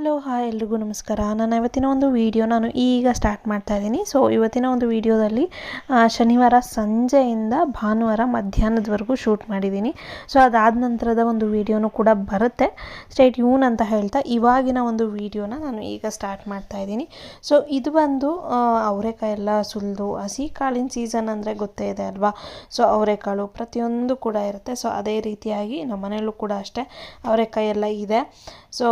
Hello hi ಎಲ್ರಿಗೂ ನಮಸ್ಕಾರ. ನಾನು ಇವತ್ತಿನ ಒಂದು ವಿಡಿಯೋ ನಾನು ಈಗ ಸ್ಟಾರ್ಟ್ ಮಾಡ್ತಾ ಇದ್ದೀನಿ. ಸೊ ಇವತ್ತಿನ ಒಂದು ವಿಡಿಯೋದಲ್ಲಿ ಶನಿವಾರ ಸಂಜೆಯಿಂದ ಭಾನುವಾರ ಮಧ್ಯಾಹ್ನದವರೆಗೂ ಶೂಟ್ ಮಾಡಿದ್ದೀನಿ. ಸೊ ಅದಾದ ನಂತರದ ಒಂದು ವಿಡಿಯೋನೂ ಕೂಡ ಬರುತ್ತೆ. ಸ್ಟೇಟ್ ಯೂನ್ ಅಂತ ಹೇಳ್ತಾ ಇವಾಗಿನ ಒಂದು ವಿಡಿಯೋನ ನಾನು ಈಗ ಸ್ಟಾರ್ಟ್ ಮಾಡ್ತಾ ಇದ್ದೀನಿ. ಸೊ ಇದು ಬಂದು ಅವರೆಕಾಯಿ ಎಲ್ಲ ಸುಲಿದು, ಹಸಿ ಕಾಳಿನ ಸೀಸನ್ ಅಂದರೆ ಗೊತ್ತೇ ಇದೆ ಅಲ್ವಾ? ಸೊ ಅವರೆಕಾಳು ಪ್ರತಿಯೊಂದು ಕೂಡ ಇರುತ್ತೆ. ಸೊ ಅದೇ ರೀತಿಯಾಗಿ ನಮ್ಮ ಮನೆಯಲ್ಲೂ ಕೂಡ ಅಷ್ಟೇ ಅವರೆಕಾಯಿ ಎಲ್ಲ ಇದೆ. ಸೊ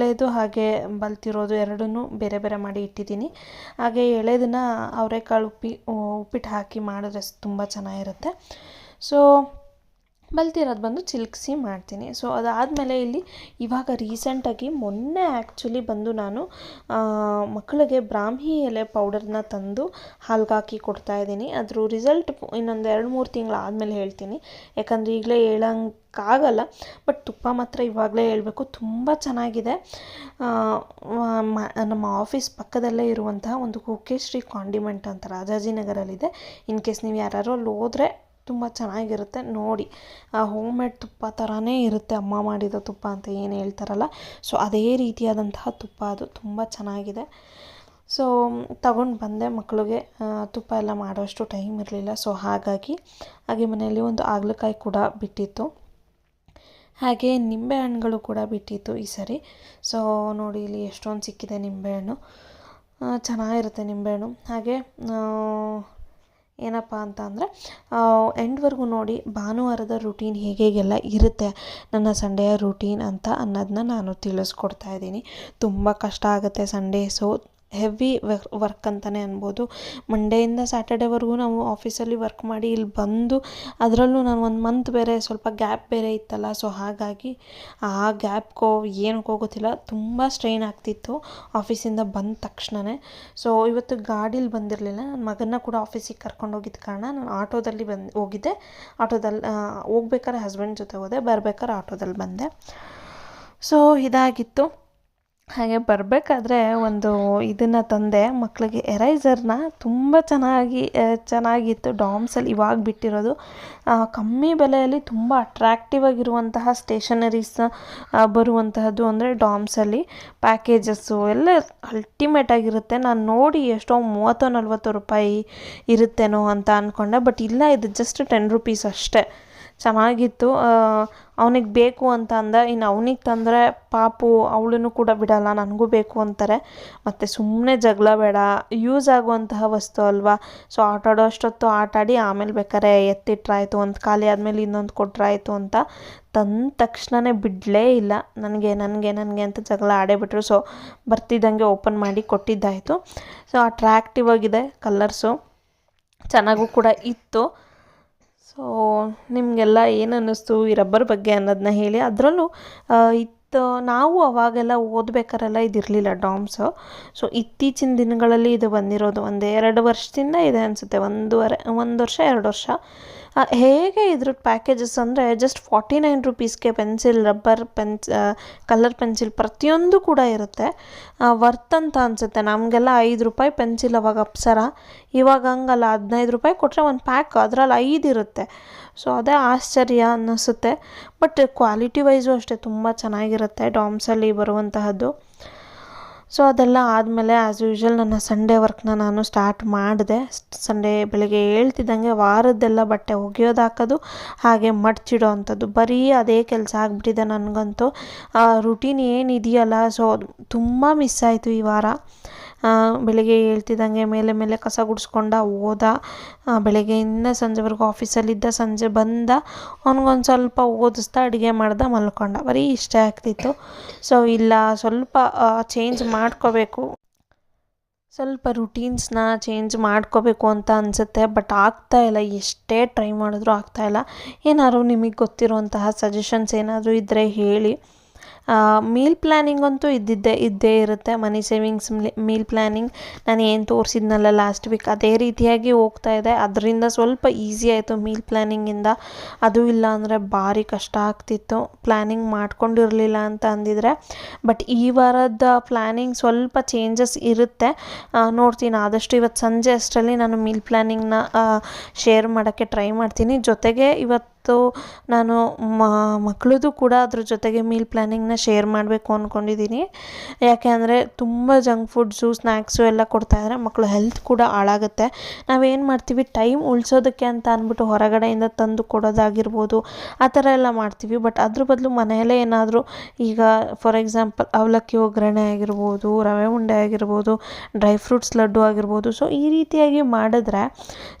ಎಳೆದು ಹಾಗೆ ಬಲ್ತಿರೋದು ಎರಡನ್ನೂ ಬೇರೆ ಬೇರೆ ಮಾಡಿ ಇಟ್ಟಿದ್ದೀನಿ. ಹಾಗೆ ಎಳೆದನ್ನ ಅವರೆಕಾಳು ಉಪ್ಪಿ ಉಪ್ಪಿಟ್ಟು ಹಾಕಿ ಮಾಡಿದ್ರೆ ತುಂಬ ಚೆನ್ನಾಗಿರುತ್ತೆ. ಸೊ ಬಲ್ತಿರೋದು ಬಂದು ಚಿಲ್ಕ್ಸಿ ಮಾಡ್ತೀನಿ. ಸೊ ಅದಾದಮೇಲೆ ಇಲ್ಲಿ ಇವಾಗ ರೀಸೆಂಟಾಗಿ ಮೊನ್ನೆ ಆ್ಯಕ್ಚುಲಿ ಬಂದು ನಾನು ಮಕ್ಕಳಿಗೆ ಬ್ರಾಹ್ಮಿ ಎಲೆ ಪೌಡರ್ನ ತಂದು ಹಾಲ್ಗಾಕಿ ಕೊಡ್ತಾ ಇದ್ದೀನಿ. ಅದ್ರ ರಿಸಲ್ಟ್ ಇನ್ನೊಂದು ಎರಡು ಮೂರು ತಿಂಗಳಾದಮೇಲೆ ಹೇಳ್ತೀನಿ. ಯಾಕಂದರೆ ಈಗಲೇ ಹೇಳೋಕ್ಕಾಗಲ್ಲ ಬಟ್ ತುಪ್ಪ ಮಾತ್ರ ಇವಾಗಲೇ ಹೇಳಬೇಕು. ತುಂಬ ಚೆನ್ನಾಗಿದೆ. ನಮ್ಮ ಆಫೀಸ್ ಪಕ್ಕದಲ್ಲೇ ಇರುವಂತಹ ಒಂದು ಕುಕ್ಕೆಶ್ರೀ ಕಾಂಡಿಮೆಂಟ್ ಅಂತ ರಾಜಾಜಿನಗರಲ್ಲಿದೆ. ಇನ್ ಕೇಸ್ ನೀವು ಯಾರು ಅಲ್ಲಿ ಹೋದರೆ ತುಂಬ ಚೆನ್ನಾಗಿರುತ್ತೆ. ನೋಡಿ ಹೋಮ್ ಮೇಡ್ ತುಪ್ಪ ಥರನೇ ಇರುತ್ತೆ ಅಮ್ಮ ಮಾಡಿದ ತುಪ್ಪ ಅಂತ ಏನು ಹೇಳ್ತಾರಲ್ಲ? ಸೊ ಅದೇ ರೀತಿಯಾದಂತಹ ತುಪ್ಪ ಅದು. ತುಂಬ ಚೆನ್ನಾಗಿದೆ. ಸೊ ತಗೊಂಡು ಬಂದೆ ಮಕ್ಕಳಿಗೆ ತುಪ್ಪ ಎಲ್ಲ ಮಾಡೋಷ್ಟು ಟೈಮ್ ಇರಲಿಲ್ಲ. ಸೊ ಹಾಗಾಗಿ ಹಾಗೆ ಮನೆಯಲ್ಲಿ ಒಂದು ಆಗ್ಲಕಾಯಿ ಕೂಡ ಬಿಟ್ಟಿತ್ತು. ಹಾಗೆ ನಿಂಬೆ ಹಣ್ಣುಗಳು ಕೂಡ ಬಿಟ್ಟಿತ್ತು ಈ ಸರಿ. ಸೊ ನೋಡಿ ಇಲ್ಲಿ ಎಷ್ಟೊಂದು ಸಿಕ್ಕಿದೆ ನಿಂಬೆಹಣ್ಣು. ಆ, ಚೆನ್ನಾಗಿರುತ್ತೆ ನಿಂಬೆಹಣ್ಣು. ಹಾಗೆ ಆ, ಏನಪ್ಪ ಅಂತ ಅಂದರೆ ಎಂಡ್ವರೆಗೂ ನೋಡಿ ಭಾನುವಾರದ ರುಟೀನ್ ಹೇಗೆ ಹೇಗೆಲ್ಲ ಇರುತ್ತೆ ನನ್ನ ಸಂಡೆಯ ರುಟೀನ್ ಅಂತ ಅನ್ನೋದನ್ನ ನಾನು ತಿಳಿಸ್ಕೊಡ್ತಾ ಇದ್ದೀನಿ. ತುಂಬ ಕಷ್ಟ ಆಗುತ್ತೆ ಸಂಡೇ ಸೊ ಹೆವಿ ವರ್ಕ್ ಅಂತಲೇ ಅನ್ಬೋದು. ಮಂಡೆಯಿಂದ ಸ್ಯಾಟರ್ಡೇವರೆಗೂ ನಾವು ಆಫೀಸಲ್ಲಿ ವರ್ಕ್ ಮಾಡಿ ಇಲ್ಲಿ ಬಂದು, ಅದರಲ್ಲೂ ನಾನು ಒಂದು ಮಂತ್ ಬೇರೆ ಸ್ವಲ್ಪ ಗ್ಯಾಪ್ ಬೇರೆ ಇತ್ತಲ್ಲ ಸೊ ಹಾಗಾಗಿ ಆ ಗ್ಯಾಪ್ಗೋ ಏನಕ್ಕೋ ಗೊತ್ತಿಲ್ಲ, ತುಂಬ ಸ್ಟ್ರೈನ್ ಆಗ್ತಿತ್ತು ಆಫೀಸಿಂದ ಬಂದ ತಕ್ಷಣವೇ ಸೊ ಇವತ್ತು ಗಾಡೀಲಿ ಬಂದಿರಲಿಲ್ಲ ನನ್ನ ಮಗನ ಕೂಡ ಆಫೀಸಿಗೆ ಕರ್ಕೊಂಡು ಹೋಗಿದ್ದ ಕಾರಣ ನಾನು ಆಟೋದಲ್ಲಿ ಬಂದು, ಹೋಗಿದ್ದೆ. ಆಟೋದಲ್ಲಿ ಹೋಗ್ಬೇಕಾದ್ರೆ ಹಸ್ಬೆಂಡ್ ಜೊತೆ ಹೋದೆ, ಬರ್ಬೇಕಾದ್ರೆ ಆಟೋದಲ್ಲಿ ಬಂದೆ. ಸೊ ಇದಾಗಿತ್ತು. ಹಾಗೆ ಬರಬೇಕಾದ್ರೆ ಒಂದು ಇದನ್ನು ತಂದೆ ಮಕ್ಕಳಿಗೆ ಎರೈಸರ್ನ ತುಂಬ ಚೆನ್ನಾಗಿ ಚೆನ್ನಾಗಿತ್ತು. ಡಾಮ್ಸಲ್ಲಿ ಇವಾಗ ಬಿಟ್ಟಿರೋದು. ಕಮ್ಮಿ ಬೆಲೆಯಲ್ಲಿ ತುಂಬ ಅಟ್ರ್ಯಾಕ್ಟಿವ್ ಆಗಿರುವಂತಹ ಸ್ಟೇಷನರೀಸ್ ಬರುವಂತಹದ್ದು ಅಂದರೆ ಡಾಮ್ಸಲ್ಲಿ ಪ್ಯಾಕೇಜಸ್ಸು ಎಲ್ಲ ಅಲ್ಟಿಮೇಟ್ ಆಗಿರುತ್ತೆ. ನಾನು ನೋಡಿ ಎಷ್ಟೋ ಮೂವತ್ತು ನಲ್ವತ್ತು ರೂಪಾಯಿ ಇರುತ್ತೇನೋ ಅಂತ ಅಂದ್ಕೊಂಡೆ ಬಟ್ ಇಲ್ಲ, ಇದು ಜಸ್ಟ್ ಟೆನ್ ರುಪೀಸ್ ಅಷ್ಟೇ. ಚೆನ್ನಾಗಿತ್ತು. ಅವ್ನಿಗೆ ಬೇಕು ಅಂತ ಅಂದ. ಇನ್ನು ಅವನಿಗೆ ತಂದರೆ ಪಾಪು ಅವಳನ್ನು ಕೂಡ ಬಿಡಲ್ಲ, ನನಗೂ ಬೇಕು ಅಂತಾರೆ. ಮತ್ತು ಸುಮ್ಮನೆ ಜಗಳ ಬೇಡ ಯೂಸ್ ಆಗುವಂತಹ ವಸ್ತು ಅಲ್ವಾ? ಸೊ ಆಟ ಆಡೋ ಅಷ್ಟೊತ್ತು ಆಟಾಡಿ ಆಮೇಲೆ ಬೇಕಾದ್ರೆ ಎತ್ತಿಟ್ರಾಯ್ತು ಒಂದು ಖಾಲಿ ಆದಮೇಲೆ ಇನ್ನೊಂದು ಕೊಟ್ರಾಯ್ತು ಅಂತ ತಂದ ತಕ್ಷಣವೇ ಬಿಡಲೇ ಇಲ್ಲ. ನನಗೆ ನನಗೆ ನನಗೆ ಅಂತ ಜಗಳ ಆಡೇ ಬಿಟ್ಟರು ಸೊ ಬರ್ತಿದ್ದಂಗೆ ಓಪನ್ ಮಾಡಿ ಕೊಟ್ಟಿದ್ದಾಯಿತು. ಸೊ ಅಟ್ರ್ಯಾಕ್ಟಿವ್ ಆಗಿದೆ ಕಲರ್ಸು ಚೆನ್ನಾಗೂ ಕೂಡ ಇತ್ತು. ಸೊ ನಿಮಗೆಲ್ಲ ಏನು ಅನ್ನಿಸ್ತು? ಈ ರಬ್ಬರ್ ಬಗ್ಗೆ ಅನ್ನೋದನ್ನ ಹೇಳಿ. ಅದರಲ್ಲೂ ಇತ್ತು, ನಾವು ಅವಾಗೆಲ್ಲ ಓದ್ಬೇಕಾರೆಲ್ಲ ಇದಿರಲಿಲ್ಲ ಡಾಮ್ಸು. ಸೊ ಇತ್ತೀಚಿನ ದಿನಗಳಲ್ಲಿ ಇದು ಬಂದಿರೋದು ಒಂದು ಎರಡು ವರ್ಷದಿಂದ ಇದೆ ಅನಿಸುತ್ತೆ. ಒಂದೂವರೆ, ಒಂದು ವರ್ಷ, ಎರಡು ವರ್ಷ. ಹೇಗೆ ಇದ್ರ ಪ್ಯಾಕೇಜಸ್ ಅಂದರೆ just forty nine ರುಪೀಸ್ಗೆ pencil rubber pens colour pencil ಪ್ರತಿಯೊಂದು ಕೂಡ ಇರುತ್ತೆ. ವರ್ತ್ ಅಂತ ಅನಿಸುತ್ತೆ. ನಮಗೆಲ್ಲ ಐದು ರೂಪಾಯಿ ಪೆನ್ಸಿಲ್ ಅವಾಗ ಅಪ್ಸರ. ಇವಾಗ ಹಂಗಲ್ಲ, ಹದಿನೈದು ರೂಪಾಯಿ ಕೊಟ್ಟರೆ ಒಂದು ಪ್ಯಾಕ್ ಅದರಲ್ಲಿ ಐದು ಇರುತ್ತೆ. ಸೊ ಅದೇ ಆಶ್ಚರ್ಯ ಅನ್ನಿಸುತ್ತೆ. ಬಟ್ ಕ್ವಾಲಿಟಿ ವೈಸು ಅಷ್ಟೇ, ತುಂಬ ಚೆನ್ನಾಗಿರುತ್ತೆ. ಡಾಮ್ಸಲ್ಲಿ ಬರುವಂತಹದ್ದು. ಸೊ ಅದೆಲ್ಲ ಆದಮೇಲೆ ಆ್ಯಸ್ ಯೂಶ್ವಲ್ ನನ್ನ ಸಂಡೇ ವರ್ಕ್ನ ನಾನು ಸ್ಟಾರ್ಟ್ ಮಾಡಿದೆ. ಸಂಡೇ ಬೆಳಿಗ್ಗೆ ಹೇಳ್ತಿದ್ದಂಗೆ ವಾರದ್ದೆಲ್ಲ ಬಟ್ಟೆ ಒಗೆಯೋದು ಹಾಕೋದು, ಹಾಗೆ ಮಡ್ಚಿಡೋ ಅಂಥದ್ದು. ಬರೀ ಅದೇ ಕೆಲಸ ಆಗಿಬಿಟ್ಟಿದೆ ನನಗಂತೂ. ರುಟೀನ್ ಏನಿದೆಯಲ್ಲ ಸೊ ತುಂಬ ಮಿಸ್ ಆಯಿತು ಈ ವಾರ. ಬೆಳಿಗ್ಗೆ ಹೇಳ್ತಿದ್ದಂಗೆ ಮೇಲೆ ಮೇಲೆ ಕಸ ಗುಡಿಸ್ಕೊಂಡ ಹೋದ. ಬೆಳಗ್ಗೆಯಿಂದ ಸಂಜೆವರೆಗೂ ಆಫೀಸಲ್ಲಿದ್ದ. ಸಂಜೆ ಬಂದ. ಅವ್ನಿಗೊಂದು ಸ್ವಲ್ಪ ಓದಿಸ್ತಾ ಅಡುಗೆ ಮಾಡ್ದ, ಮಲ್ಕೊಂಡ. ಬರೀ ಇಷ್ಟ ಆಗ್ತಿತ್ತು. ಸೊ ಇಲ್ಲ, ಸ್ವಲ್ಪ ಚೇಂಜ್ ಮಾಡ್ಕೋಬೇಕು. ಸ್ವಲ್ಪ ರುಟೀನ್ಸ್ನ ಚೇಂಜ್ ಮಾಡ್ಕೋಬೇಕು ಅಂತ ಅನಿಸುತ್ತೆ ಬಟ್ ಆಗ್ತಾ ಇಲ್ಲ. ಎಷ್ಟೇ ಟ್ರೈ ಮಾಡಿದ್ರೂ ಆಗ್ತಾ ಇಲ್ಲ. ಏನಾದ್ರು ನಿಮಗೆ ಗೊತ್ತಿರುವಂತಹ ಸಜೆಷನ್ಸ್ ಏನಾದರೂ ಇದ್ದರೆ ಹೇಳಿ. ಮೀಲ್ ಪ್ಲ್ಯಾನಿಂಗ್ ಅಂತೂ ಇದ್ದಿದ್ದೇ, ಇದ್ದೇ ಇರುತ್ತೆ. ಮನಿ ಸೇವಿಂಗ್ಸ್ ಮೀಲ್ ಪ್ಲ್ಯಾನಿಂಗ್ ನಾನು ಏನು ತೋರಿಸಿದ್ನಲ್ಲ ಲಾಸ್ಟ್ ವೀಕ್ ಅದೇ ರೀತಿಯಾಗಿ ಹೋಗ್ತಾ ಇದೆ. ಅದರಿಂದ ಸ್ವಲ್ಪ ಈಸಿ ಆಯಿತು ಮೀಲ್ ಪ್ಲ್ಯಾನಿಂಗಿಂದ ಅದು ಇಲ್ಲ ಅಂದರೆ ಭಾರಿ ಕಷ್ಟ ಆಗ್ತಿತ್ತು. ಪ್ಲ್ಯಾನಿಂಗ್ ಮಾಡ್ಕೊಂಡಿರಲಿಲ್ಲ ಅಂತ ಅಂದಿದ್ರೆ. ಬಟ್ ಈ ವಾರದ ಪ್ಲ್ಯಾನಿಂಗ್ ಸ್ವಲ್ಪ ಚೇಂಜಸ್ ಇರುತ್ತೆ. ನೋಡ್ತೀನಿ. ಆದಷ್ಟು ಇವತ್ತು ಸಂಜೆ ಅಷ್ಟರಲ್ಲಿ ನಾನು ಮೀಲ್ ಪ್ಲ್ಯಾನಿಂಗ್ನ ಶೇರ್ ಮಾಡೋಕ್ಕೆ ಟ್ರೈ ಮಾಡ್ತೀನಿ. ಜೊತೆಗೆ ಇವತ್ತು ಇವತ್ತು ನಾನು ಮಕ್ಕಳದ್ದು ಕೂಡ ಅದ್ರ ಜೊತೆಗೆ ಮೀಲ್ ಪ್ಲ್ಯಾನಿಂಗ್ನ ಶೇರ್ ಮಾಡಬೇಕು ಅಂದ್ಕೊಂಡಿದ್ದೀನಿ ಯಾಕೆ ಅಂದರೆ ತುಂಬ ಜಂಕ್ ಫುಡ್ಸು ಸ್ನ್ಯಾಕ್ಸು ಎಲ್ಲ ಕೊಡ್ತಾಯಿದ್ರೆ ಮಕ್ಕಳು ಹೆಲ್ತ್ ಕೂಡ ಹಾಳಾಗುತ್ತೆ. ನಾವೇನು ಮಾಡ್ತೀವಿ? ಟೈಮ್ ಉಳಿಸೋದಕ್ಕೆ ಅಂತ ಅಂದ್ಬಿಟ್ಟು ಹೊರಗಡೆಯಿಂದ ತಂದು ಕೊಡೋದಾಗಿರ್ಬೋದು, ಆ ಥರ ಎಲ್ಲ ಮಾಡ್ತೀವಿ. ಬಟ್ ಅದ್ರ ಬದಲು ಮನೆಯಲ್ಲೇ ಏನಾದರೂ ಈಗ ಫಾರ್ ಎಕ್ಸಾಂಪಲ್ ಅವಲಕ್ಕಿ ಒಗ್ಗರಣೆ ಆಗಿರ್ಬೋದು, ರವೆ ಉಂಡೆ ಆಗಿರ್ಬೋದು ಡ್ರೈ ಫ್ರೂಟ್ಸ್ ಲಡ್ಡು ಆಗಿರ್ಬೋದು. ಸೊ ಈ ರೀತಿಯಾಗಿ ಮಾಡಿದ್ರೆ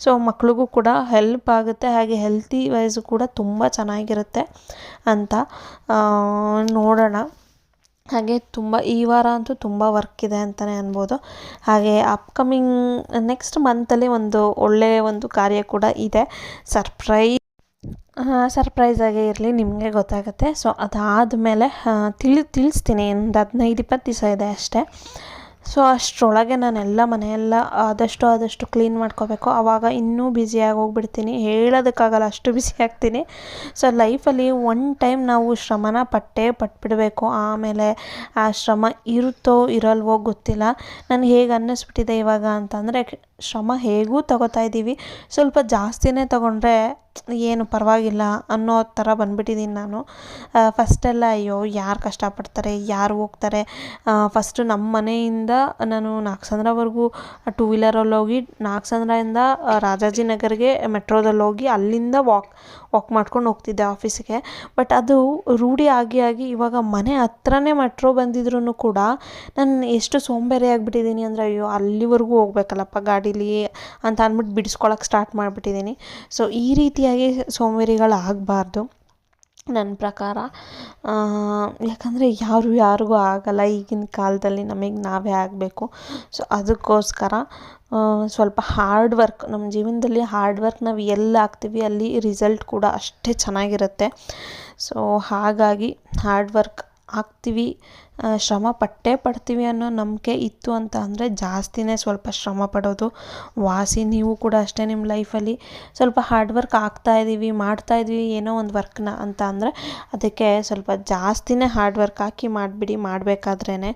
ಸೊ ಮಕ್ಕಳಿಗೂ ಕೂಡ ಹೆಲ್ಪ್ ಆಗುತ್ತೆ. ಹಾಗೆ ಹೆಲ್ತಿ ವೈಸು ಕೂಡ ತುಂಬ ಚೆನ್ನಾಗಿರುತ್ತೆ ಅಂತ ನೋಡೋಣ. ಹಾಗೆ ತುಂಬ, ಈ ವಾರ ಅಂತೂ ತುಂಬ ವರ್ಕ್ ಇದೆ ಅಂತಲೇ ಅನ್ಬೋದು. ಹಾಗೆ ಅಪ್ಕಮಿಂಗ್ ನೆಕ್ಸ್ಟ್ ಮಂತಲ್ಲಿ ಒಂದು ಒಳ್ಳೆಯ ಒಂದು ಕಾರ್ಯ ಕೂಡ ಇದೆ. ಸರ್ಪ್ರೈಸ್ ಸರ್ಪ್ರೈಸಾಗೇ ಇರಲಿ, ನಿಮಗೆ ಗೊತ್ತಾಗುತ್ತೆ. ಸೊ ಅದಾದಮೇಲೆ ತಿಳಿ, ತಿಳಿಸ್ತೀನಿ. ಒಂದು ಹದಿನೈದು, ಇಪ್ಪತ್ತು ದಿವಸ ಇದೆ ಅಷ್ಟೇ. ಸೊ ಅಷ್ಟರೊಳಗೆ ನಾನೆಲ್ಲ ಮನೆಯೆಲ್ಲ ಆದಷ್ಟು ಆದಷ್ಟು ಕ್ಲೀನ್ ಮಾಡ್ಕೋಬೇಕು. ಆವಾಗ ಇನ್ನೂ ಬ್ಯುಸಿಯಾಗಿ ಹೋಗ್ಬಿಡ್ತೀನಿ ಹೇಳೋದಕ್ಕಾಗಲ್ಲ, ಅಷ್ಟು ಬ್ಯುಸಿ ಆಗ್ತೀನಿ. ಸೊ ಲೈಫಲ್ಲಿ ಒನ್ ಟೈಮ್ ನಾವು ಶ್ರಮನ ಪಟ್ಟೇ ಪಟ್ಬಿಡಬೇಕು. ಆಮೇಲೆ ಆ ಶ್ರಮ ಇರುತ್ತೋ ಇರಲ್ವೋ ಗೊತ್ತಿಲ್ಲ. ನನಗೆ ಹೇಗೆ ಅನ್ನಿಸ್ಬಿಟ್ಟಿದೆ ಇವಾಗ ಅಂತಂದರೆ, ಶ್ರಮ ಹೇಗೂ ತಗೋತಾ ಇದ್ದೀವಿ. ಸ್ವಲ್ಪ ಜಾಸ್ತಿನೇ ತಗೊಂಡ್ರೆ ಏನು ಪರವಾಗಿಲ್ಲ ಅನ್ನೋ ಥರ ಬಂದ್ಬಿಟ್ಟಿದ್ದೀನಿ ನಾನು. ಫಸ್ಟೆಲ್ಲ ಅಯ್ಯೋ, ಯಾರು ಕಷ್ಟಪಡ್ತಾರೆ, ಯಾರು ಹೋಗ್ತಾರೆ? ಫಸ್ಟು ನಮ್ಮ ಮನೆಯಿಂದ ನಾನು ನಾಗಸಂದ್ರವರೆಗೂ ಟೂ ವೀಲರಲ್ಲಿ ಹೋಗಿ ನಾಗಸಂದ್ರದಿಂದ ರಾಜಾಜಿನಗರ್ಗೆ ಮೆಟ್ರೋದಲ್ಲಿ ಹೋಗಿ ಅಲ್ಲಿಂದ ವಾಕ್ ವಾಕ್ ಮಾಡ್ಕೊಂಡು ಹೋಗ್ತಿದ್ದೆ ಆಫೀಸಿಗೆ ಬಟ್ ಅದು ರೂಢಿ ಆಗಿ ಆಗಿ ಇವಾಗ ಮನೆ ಹತ್ರನೇ ಮೆಟ್ರೋ ಬಂದಿದ್ರೂ ಕೂಡ ನಾನು ಎಷ್ಟು ಸೋಂಬೇರಿ ಆಗಿಬಿಟ್ಟಿದ್ದೀನಿ ಅಂದರೆ, ಅಯ್ಯೋ, ಅಲ್ಲಿವರೆಗೂ ಹೋಗ್ಬೇಕಲ್ಲಪ್ಪ ಗಾಡೀಲಿ ಅಂತ ಅಂದ್ಬಿಟ್ಟು ಬಿಡಿಸ್ಕೊಳಕ್ಕೆ ಸ್ಟಾರ್ಟ್ ಮಾಡಿಬಿಟ್ಟಿದ್ದೀನಿ. ಸೊ ಈ ರೀತಿಯಾಗಿ ಸೋಂಬೇರಿಗಳಾಗಬಾರ್ದು ನನ್ನ ಪ್ರಕಾರ. ಯಾಕಂದರೆ ಯಾರು ಯಾರಿಗೂ ಆಗಲ್ಲ ಈಗಿನ ಕಾಲದಲ್ಲಿ ನಮಗೆ ನಾವೇ ಆಗಬೇಕು. ಸೊ ಅದಕ್ಕೋಸ್ಕರ ಸ್ವಲ್ಪ ಹಾರ್ಡ್ ವರ್ಕ್ ನಮ್ಮ ಜೀವನದಲ್ಲಿ ಹಾರ್ಡ್ ವರ್ಕ್ ನಾವು ಎಲ್ಲಿ ಹಾಕ್ತೀವಿ ಅಲ್ಲಿ ರಿಸಲ್ಟ್ ಕೂಡ ಅಷ್ಟೇ ಚೆನ್ನಾಗಿರುತ್ತೆ. ಸೊ ಹಾಗಾಗಿ ಹಾರ್ಡ್ ವರ್ಕ್ ಹಾಕ್ತೀವಿ. ಶ್ರಮ ಪಟ್ಟೇ ಪಡ್ತೀವಿ ಅನ್ನೋ ನಂಬಿಕೆ ಇತ್ತು ಅಂತ ಅಂದರೆ ಜಾಸ್ತಿನೇ ಸ್ವಲ್ಪ ಶ್ರಮ ಪಡೋದು. ವಾಸಿ ನೀವು ಕೂಡ ಅಷ್ಟೇ ನಿಮ್ಮ ಲೈಫಲ್ಲಿ ಸ್ವಲ್ಪ ಹಾರ್ಡ್ ವರ್ಕ್ ಆಗ್ತಾ ಇದ್ದೀವಿ ಮಾಡ್ತಾಯಿದ್ದೀವಿ ಏನೋ ಒಂದು ವರ್ಕ್ನ ಅಂತ ಅಂದರೆ ಅದಕ್ಕೆ ಸ್ವಲ್ಪ ಜಾಸ್ತಿನೇ ಹಾರ್ಡ್ ವರ್ಕ್ ಹಾಕಿ ಮಾಡಿಬಿಡಿ ಮಾಡಬೇಕಾದ್ರೇ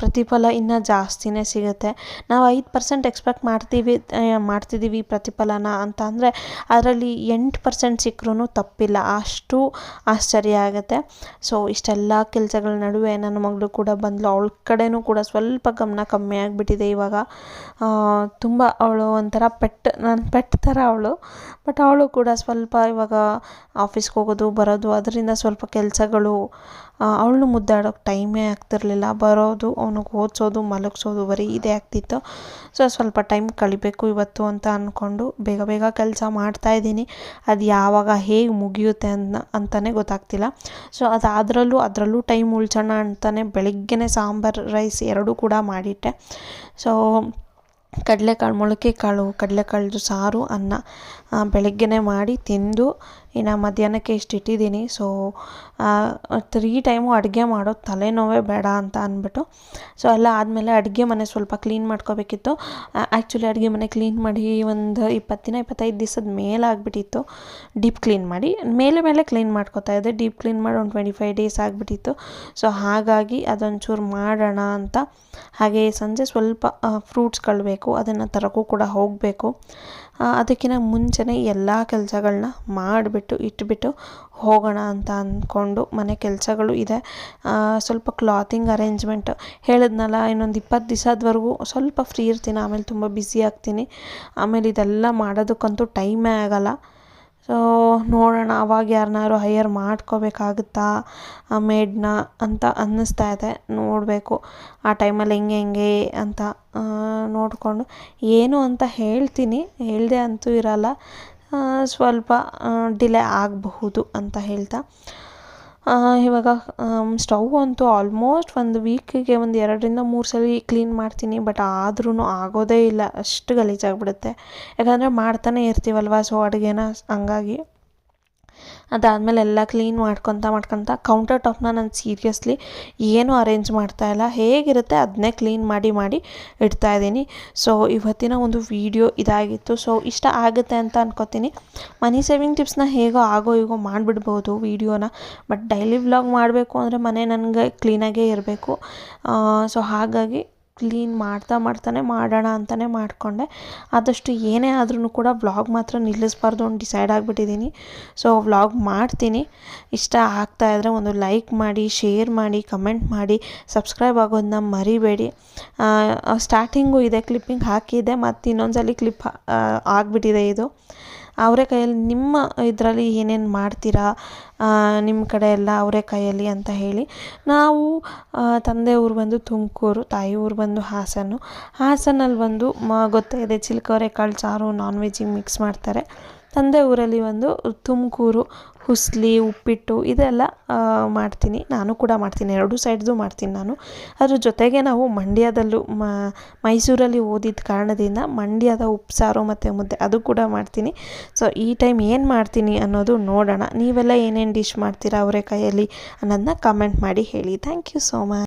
ಪ್ರತಿಫಲ ಇನ್ನೂ ಜಾಸ್ತಿನೇ ಸಿಗುತ್ತೆ. ನಾವು ಐದು ಪರ್ಸೆಂಟ್ ಎಕ್ಸ್ಪೆಕ್ಟ್ ಮಾಡ್ತೀವಿ ಮಾಡ್ತಿದ್ದೀವಿ ಪ್ರತಿಫಲನ ಅಂತ ಅಂದರೆ ಅದರಲ್ಲಿ ಎಂಟು ಪರ್ಸೆಂಟ್ ಸಿಕ್ಕರೂ ತಪ್ಪಿಲ್ಲ. ಅಷ್ಟು ಆಶ್ಚರ್ಯ ಆಗುತ್ತೆ. ಸೊ ಇಷ್ಟೆಲ್ಲ ಕೆಲಸಗಳ ನಡುವೆ ನನ್ನ ಮಗಳು ಕೂಡ ಬಂದಳು ಅವಳ ಕಡೆಯೂ ಕೂಡ ಸ್ವಲ್ಪ ಗಮನ ಕಮ್ಮಿ ಆಗಿಬಿಟ್ಟಿದೆ ಇವಾಗ. ತುಂಬ ಅವಳು ಒಂಥರ ಪೆಟ್ ನನ್ನ ಪೆಟ್ ಥರ ಅವಳು. ಬಟ್ ಅವಳು ಕೂಡ ಸ್ವಲ್ಪ ಇವಾಗ ಆಫೀಸ್ಗೆ ಹೋಗೋದು, ಬರೋದು, ಅದರಿಂದ ಸ್ವಲ್ಪ ಕೆಲಸಗಳು ಅವಳನ್ನು ಮುದ್ದಾಡೋಕ್ಕೆ ಟೈಮೇ ಆಗ್ತಿರಲಿಲ್ಲ. ಬರೋದು, ಅವನಿಗೆ ಓದಿಸೋದು, ಮಲಗಿಸೋದು ಬರೀ ಇದೇ ಆಗ್ತಿತ್ತು. ಸೊ ಸ್ವಲ್ಪ ಟೈಮ್ ಕಳಿಬೇಕು ಇವತ್ತು ಅಂತ ಅಂದ್ಕೊಂಡು ಬೇಗ ಬೇಗ ಕೆಲಸ ಮಾಡ್ತಾಯಿದ್ದೀನಿ ಅದು ಯಾವಾಗ ಹೇಗೆ ಮುಗಿಯುತ್ತೆ ಅನ್ನ ಅಂತಲೇ ಗೊತ್ತಾಗ್ತಿಲ್ಲ. ಸೊ ಅದು ಅದರಲ್ಲೂ ಟೈಮ್ ಉಳ್ಸೋಣ ಅಂತಲೇ ಬೆಳಗ್ಗೆನೇ ಸಾಂಬಾರು ರೈಸ್ ಎರಡೂ ಕೂಡ ಮಾಡಿಟ್ಟೆ. ಸೊ ಕಡಲೆಕಾಳು ಮೊಳಕೆ ಕಾಳು ಕಡಲೆಕಾಳ್ದು ಸಾರು, ಅನ್ನ. ಬೆಳಗ್ಗೆನೇ ಮಾಡಿ ತಿಂದು ಇನ್ನು ಮಧ್ಯಾಹ್ನಕ್ಕೆ ಇಷ್ಟು ಇಟ್ಟಿದ್ದೀನಿ. ಸೊ ತ್ರೀ ಟೈಮು ಅಡುಗೆ ಮಾಡೋದು ತಲೆನೋವೇ ಬೇಡ ಅಂತ ಅಂದ್ಬಿಟ್ಟು. ಸೊ ಎಲ್ಲ ಆದಮೇಲೆ ಅಡುಗೆ ಮನೆ ಸ್ವಲ್ಪ ಕ್ಲೀನ್ ಮಾಡ್ಕೋಬೇಕಿತ್ತು. ಆ್ಯಕ್ಚುಲಿ ಅಡುಗೆ ಮನೆ ಕ್ಲೀನ್ ಮಾಡಿ ಒಂದು ಇಪ್ಪತ್ತಿನ ಇಪ್ಪತ್ತೈದು ದಿವಸದ ಮೇಲೆ ಆಗಿಬಿಟ್ಟಿತ್ತು. ಡೀಪ್ ಕ್ಲೀನ್ ಮಾಡಿ, ಮೇಲೆ ಮೇಲೆ ಕ್ಲೀನ್ ಮಾಡ್ಕೋತಾ ಇದ್ದೆ. ಡೀಪ್ ಕ್ಲೀನ್ ಮಾಡಿ ಒಂದು ಟ್ವೆಂಟಿ ಫೈವ್ ಡೇಸ್ ಆಗಿಬಿಟ್ಟಿತ್ತು. ಸೊ ಹಾಗಾಗಿ ಅದೊಂಚೂರು ಮಾಡೋಣ ಅಂತ. ಹಾಗೆ ಸಂಜೆ ಸ್ವಲ್ಪ ಫ್ರೂಟ್ಸ್ಗಳು ಬೇಕು ಅದನ್ನು ತರೋಕ್ಕೂ ಕೂಡ ಹೋಗಬೇಕು. ಅದಕ್ಕಿಂತ ಮುಂಚೆನೇ ಎಲ್ಲ ಕೆಲಸಗಳನ್ನ ಮಾಡಿಬಿಟ್ಟು, ಇಟ್ಬಿಟ್ಟು ಹೋಗೋಣ ಅಂತ ಅಂದ್ಕೊಂಡು ಮನೆ ಕೆಲಸಗಳು ಇದೆ. ಸ್ವಲ್ಪ ಕ್ಲಾತಿಂಗ್ ಅರೇಂಜ್ಮೆಂಟ್ ಹೇಳಿದ್ನಲ್ಲ, ಇನ್ನೊಂದು ಇಪ್ಪತ್ತು ದಿವಸದವರೆಗೂ ಸ್ವಲ್ಪ ಫ್ರೀ ಇರ್ತೀನಿ, ಆಮೇಲೆ ತುಂಬ ಬ್ಯುಸಿ ಆಗ್ತೀನಿ. ಆಮೇಲೆ ಇದೆಲ್ಲ ಮಾಡೋದಕ್ಕಂತೂ ಟೈಮೇ ಆಗೋಲ್ಲ. ಸೊ ನೋಡೋಣ, ಅವಾಗ ಯಾರನ್ನಾರು ಹೈಯರ್ ಮಾಡ್ಕೋಬೇಕಾಗುತ್ತಾ, ಆ ಮೇಡ್ನ ಅಂತ ಅನ್ನಿಸ್ತಾ ಇದೆ. ನೋಡಬೇಕು, ಆ ಟೈಮಲ್ಲಿ ಹೆಂಗೆ ಹೆಂಗೆ ಅಂತ ನೋಡಿಕೊಂಡು. ಏನು ಅಂತ ಹೇಳ್ತೀನಿ, ಹೇಳದೆ ಅಂತೂ ಇರೋಲ್ಲ. ಸ್ವಲ್ಪ ಡಿಲೇ ಆಗಬಹುದು ಅಂತ ಹೇಳ್ತಾ. ಇವಾಗ ಸ್ಟವ್ ಅಂತೂ ಆಲ್ಮೋಸ್ಟ್ ಒಂದು ವೀಕಿಗೆ ಒಂದು ಎರಡರಿಂದ ಮೂರು ಸಲ ಕ್ಲೀನ್ ಮಾಡ್ತೀನಿ, ಬಟ್ ಆದ್ರೂ ಆಗೋದೇ ಇಲ್ಲ. ಅಷ್ಟು ಗಲೀಜಾಗಿಬಿಡುತ್ತೆ. ಯಾಕಂದರೆ ಮಾಡ್ತಾನೆ ಇರ್ತೀವಲ್ವ, ಸೊ ಅಡುಗೆನ, ಹಂಗಾಗಿ. ಅದಾದಮೇಲೆ ಎಲ್ಲ ಕ್ಲೀನ್ ಮಾಡ್ಕೊತ ಮಾಡ್ಕೊತ ಕೌಂಟರ್ ಟಾಪ್ನ ನಾನು ಸೀರಿಯಸ್ಲಿ ಏನೂ ಅರೇಂಜ್ ಮಾಡ್ತಾಯಿಲ್ಲ ಹೇಗಿರುತ್ತೆ ಅದನ್ನೇ ಕ್ಲೀನ್ ಮಾಡಿ ಮಾಡಿ ಇಡ್ತಾಯಿದ್ದೀನಿ ಸೊ ಇವತ್ತಿನ ಒಂದು ವಿಡಿಯೋ ಇದಾಗಿತ್ತು. ಸೊ ಇಷ್ಟ ಆಗುತ್ತೆ ಅಂತ ಅನ್ಕೋತೀನಿ. ಮನಿ ಸೇವಿಂಗ್ ಟಿಪ್ಸ್ನ ಹೇಗೋ ಆಗೋ ಹೀಗೋ ಮಾಡಿಬಿಡ್ಬೋದು ವೀಡಿಯೋನ ಬಟ್ ಡೈಲಿ ವ್ಲಾಗ್ ಮಾಡಬೇಕು ಅಂದರೆ ಮನೆ ನನಗೆ ಕ್ಲೀನಾಗೇ ಇರಬೇಕು. ಸೊ ಹಾಗಾಗಿ ಕ್ಲೀನ್ ಮಾಡ್ತಾ ಮಾಡ್ತಾನೆ ಮಾಡೋಣ ಅಂತಲೇ ಮಾಡಿಕೊಂಡೆ. ಆದಷ್ಟು ಏನೇ ಆದ್ರೂ ಕೂಡ ವ್ಲಾಗ್ ಮಾತ್ರ ನಿಲ್ಲಿಸ್ಬಾರ್ದು ಅಂತ ಡಿಸೈಡ್ ಆಗಿಬಿಟ್ಟಿದ್ದೀನಿ. ಸೊ ವ್ಲಾಗ್ ಮಾಡ್ತೀನಿ. ಇಷ್ಟ ಆಗ್ತಾ ಇದ್ದರೆ ಒಂದು ಲೈಕ್ ಮಾಡಿ, ಶೇರ್ ಮಾಡಿ, ಕಮೆಂಟ್ ಮಾಡಿ, ಸಬ್ಸ್ಕ್ರೈಬ್ ಆಗೋದನ್ನ ಮರಿಬೇಡಿ. ಸ್ಟಾರ್ಟಿಂಗು ಇದೆ ಕ್ಲಿಪ್ಪಿಂಗ್ ಹಾಕಿದ್ದೆ ಮತ್ತು ಇನ್ನೊಂದ್ಸಲಿ ಕ್ಲಿಪ್ ಆಗಿಬಿಟ್ಟಿದೆ ಇದು. ಅವರೆಕಾಯಲ್ಲಿ ನಿಮ್ಮ ಇದರಲ್ಲಿ ಏನೇನು ಮಾಡ್ತೀರಾ ನಿಮ್ಮ ಕಡೆ ಎಲ್ಲ ಅವರೆಕಾಯಲ್ಲಿ ಅಂತ ಹೇಳಿ ನಾವು ತಂದೆ ಊರು ಬಂದು ತುಮಕೂರು, ತಾಯಿ ಊರು ಬಂದು ಹಾಸನ್ನು ಹಾಸನಲ್ಲಿ ಬಂದು ಮ ಗೊತ್ತೇ ಇದೆ ಚಿಲ್ಕವರೆಕಾಳು ಸಾರು ನಾನ್ ವೆಜ್ಜಿಗೆ ಮಿಕ್ಸ್ ಮಾಡ್ತಾರೆ. ತಂದೆ ಊರಲ್ಲಿ ಒಂದು ತುಮಕೂರು ಹುಸ್ಲಿ, ಉಪ್ಪಿಟ್ಟು ಇದೆಲ್ಲ ಮಾಡ್ತೀನಿ. ನಾನು ಕೂಡ ಮಾಡ್ತೀನಿ. ಎರಡೂ ಸೈಡ್ದು ಮಾಡ್ತೀನಿ ನಾನು. ಅದ್ರ ಜೊತೆಗೆ ನಾವು ಮಂಡ್ಯದಲ್ಲೂ ಮೈಸೂರಲ್ಲಿ ಓದಿದ ಕಾರಣದಿಂದ ಮಂಡ್ಯದ ಉಪ್ಸಾರು ಮತ್ತು ಮುದ್ದೆ ಅದು ಕೂಡ ಮಾಡ್ತೀನಿ. ಸೊ ಈ ಟೈಮ್ ಏನು ಮಾಡ್ತೀನಿ ಅನ್ನೋದು ನೋಡೋಣ. ನೀವೆಲ್ಲ ಏನೇನು ಡಿಶ್ ಮಾಡ್ತೀರಾ ಅವರೆಕಾಯಲ್ಲಿ ಅನ್ನೋದನ್ನ ಕಮೆಂಟ್ ಮಾಡಿ ಹೇಳಿ. Thank you so much